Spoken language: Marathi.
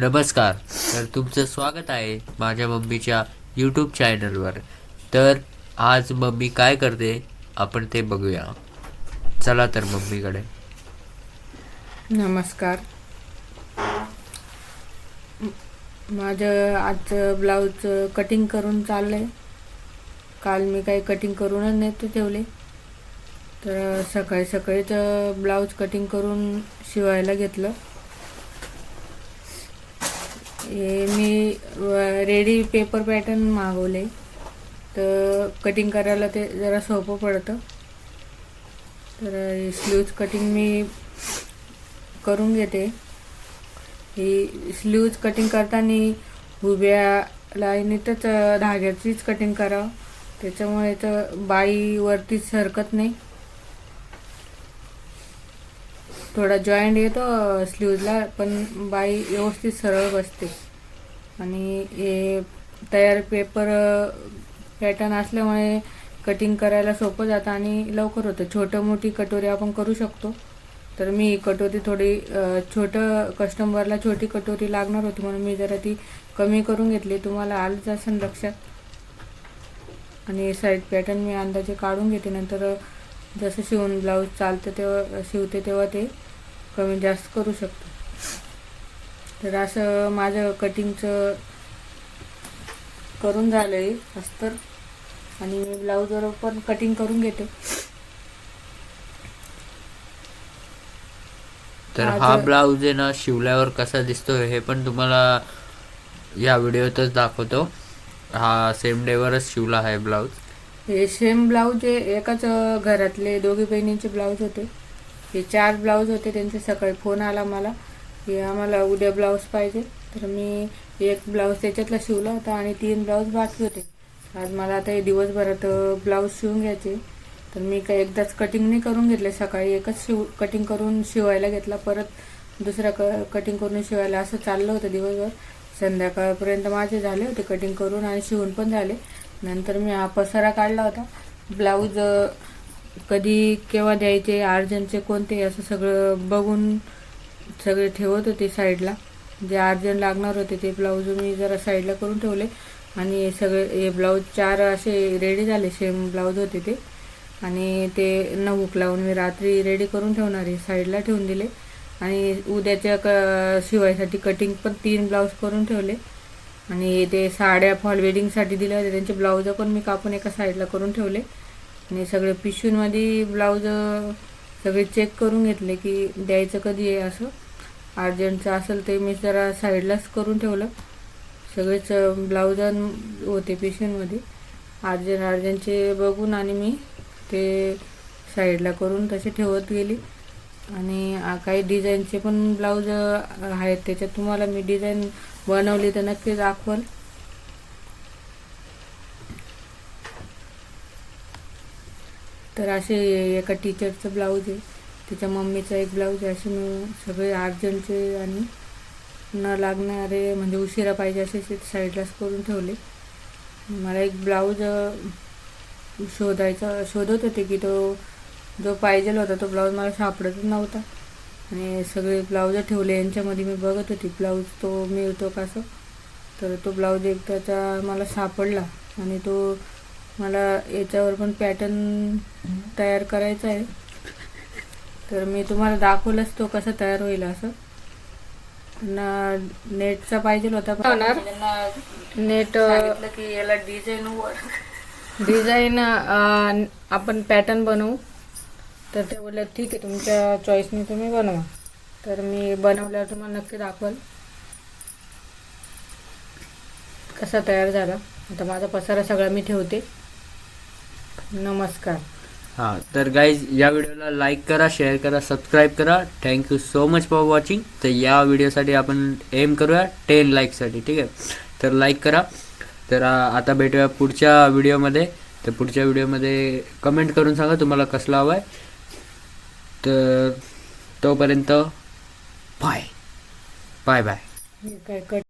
नमस्कार. तर तुमचं स्वागत आहे माझ्या मम्मीच्या यूट्यूब चॅनलवर तर आज मम्मी काय करते? आपण ते बघूया. चला तर मम्मीकडे. नमस्कार. माझं आजचं ब्लाऊज कटिंग करून चाललंय. काल मी काही कटिंग करूनच नव्हते ठेवले. तर सकाळी सकाळीच ब्लाऊज कटिंग करून शिवायला घेतलं. हे मी रेडी पेपर पॅटर्न मागवले. तर कटिंग करायला ते जरा सोपं पडतं. तर स्लीव्ज कटिंग मी करून घेते. ही स्लीव्ज कटिंग करताना उभ्या लाईनीतच धाग्याचीच कटिंग करावं त्याच्यामुळे तर बाई वरती सरकत नाही. थोडा जॉईंट येतो स्लीव्जला पण बाई व्यवस्थित सरळ बसते. आणि हे तयार पेपर पॅटर्न असल्यामुळे कटिंग करायला सोपं जातं आणि लवकर होतं. छोटं मोठी कटोरी आपण करू शकतो. तर मी कटोरी थोडी छोटं कस्टमरला छोटी कटोरी लागणार होती म्हणून मी जरा ती कमी करून घेतली. तुम्हाला आलंच असेल लक्षात. आणि साईड पॅटर्न मी अंदाजे काढून घेते. नंतर जसं शिवून ब्लाऊज चालतं तेव्हा शिवते तेव्हा ते कमी जास्त करू शकतो. तर असं माझं कटिंगचं करून झालं आहे अस्तर. आणि मी ब्लाऊजवर पण कटिंग करून घेते. तर हा ब्लाऊज आहे ना शिवल्यावर कसा दिसतो हे पण तुम्हाला या व्हिडिओतच दाखवतो. हा सेम डेवरच शिवला आहे ब्लाऊज. हे सेम ब्लाऊज हे एकाच घरातले दोघी बहिणींचे ब्लाऊज होते. हे चार ब्लाऊज होते त्यांचे सकाळी फोन आला मला. की आम्हाला उद्या ब्लाऊज पाहिजे. तर मी एक ब्लाऊज त्याच्यातला शिवला होता आणि तीन ब्लाऊज बाकी होते. आज मला आता हे दिवसभरात ब्लाऊज शिवून घ्यायचे. तर मी काय एकदाच कटिंग नाही करून घेतले. सकाळी एकच शिव कटिंग करून शिवायला घेतला. परत दुसरा क कटिंग करून शिवायला असं चाललं होतं दिवसभर. संध्याकाळपर्यंत माझे झाले होते कटिंग करून आणि शिवून पण झाले. नंतर मी हा पसारा काढला होता. ब्लाऊज कधी केव्हा द्यायचे अर्जंटचे कोणते असं सगळं बघून सगळे ठेवत होते साईडला. जे अर्जंट लागणार होते ते ब्लाऊज मी जरा साईडला करून ठेवले. आणि हे सगळे हे ब्लाऊज चार असे रेडी झाले सेम ब्लाऊज होते ते. आणि ते नऊक लावून मी रात्री रेडी करून ठेवणार आहे साईडला ठेवून दिले. आणि उद्याच्या क शिवायसाठी कटिंग पण तीन ब्लाऊज करून ठेवले. आणि ते साड्या फॉल वेडिंगसाठी दिल्या होत्या. त्यांचे ब्लाऊज पण मी कापून एका साईडला करून ठेवले. आणि सगळे पिशूंमध्ये ब्लाऊज सगळे चेक करून घेतले की द्यायचं कधी आहे असं. अर्जंटचं असेल ते मी जरा साईडलाच करून ठेवलं. सगळेच ब्लाऊज होते पिशवींमध्ये अर्जंट अर्जंटचे बघून आणि मी ते साईडला करून तसे ठेवत गेली. आणि काही डिझाईनचे पण ब्लाऊज आहेत. त्याच्यात तुम्हाला मी डिझाईन बनवली तर नक्की दाखवल. तर असे एका टीचरचं ब्लाऊज आहे. तिच्या मम्मीचा एक ब्लाऊज आहे. असे मी सगळे अर्जंटचे आणि न लागणारे म्हणजे उशिरा पाहिजे असे साईडलाच करून ठेवले. मला एक ब्लाऊज शोधायचा शोधत होते की तो जो पाहिजे होता तो ब्लाऊज मला सापडतच नव्हता. आणि सगळे ब्लाऊज ठेवले. यांच्यामध्ये मी बघत होती. ब्लाऊज तो मिळतो का असं? तर तो ब्लाऊज एक त्याचा मला सापडला. आणि तो मला याच्यावर पण पॅटर्न तयार करायचा आहे. तर मी तुम्हाला दाखवलंच तो कसा तयार होईल असं. ना नेटचा पाहिजे होता पण नेट की याला डिझाईन डिझाईन आपण पॅटर्न बनवू. तर ते बोलले ठीक आहे तुमच्या चॉईसने तुम्ही बनवा. तर मी बनवल्यावर तुम्हाला नक्की दाखवाल. कसा तयार झाला. आता माझा पसारा सगळा मी ठेवते. नमस्कार. हां तर गाईज या व्हिडिओला लाईक करा शेअर करा सबस्क्राईब करा. Thank you so much for watching तर या व्हिडिओसाठी आपण एम करूया टेन लाईकसाठी ठीक आहे? तर लाईक करा. तर आता भेटूया पुढच्या व्हिडिओमध्ये तर पुढच्या व्हिडिओमध्ये कमेंट करून सांगा तुम्हाला कसला हवा आहे तर तोपर्यंत बाय. Bye bye. काय कट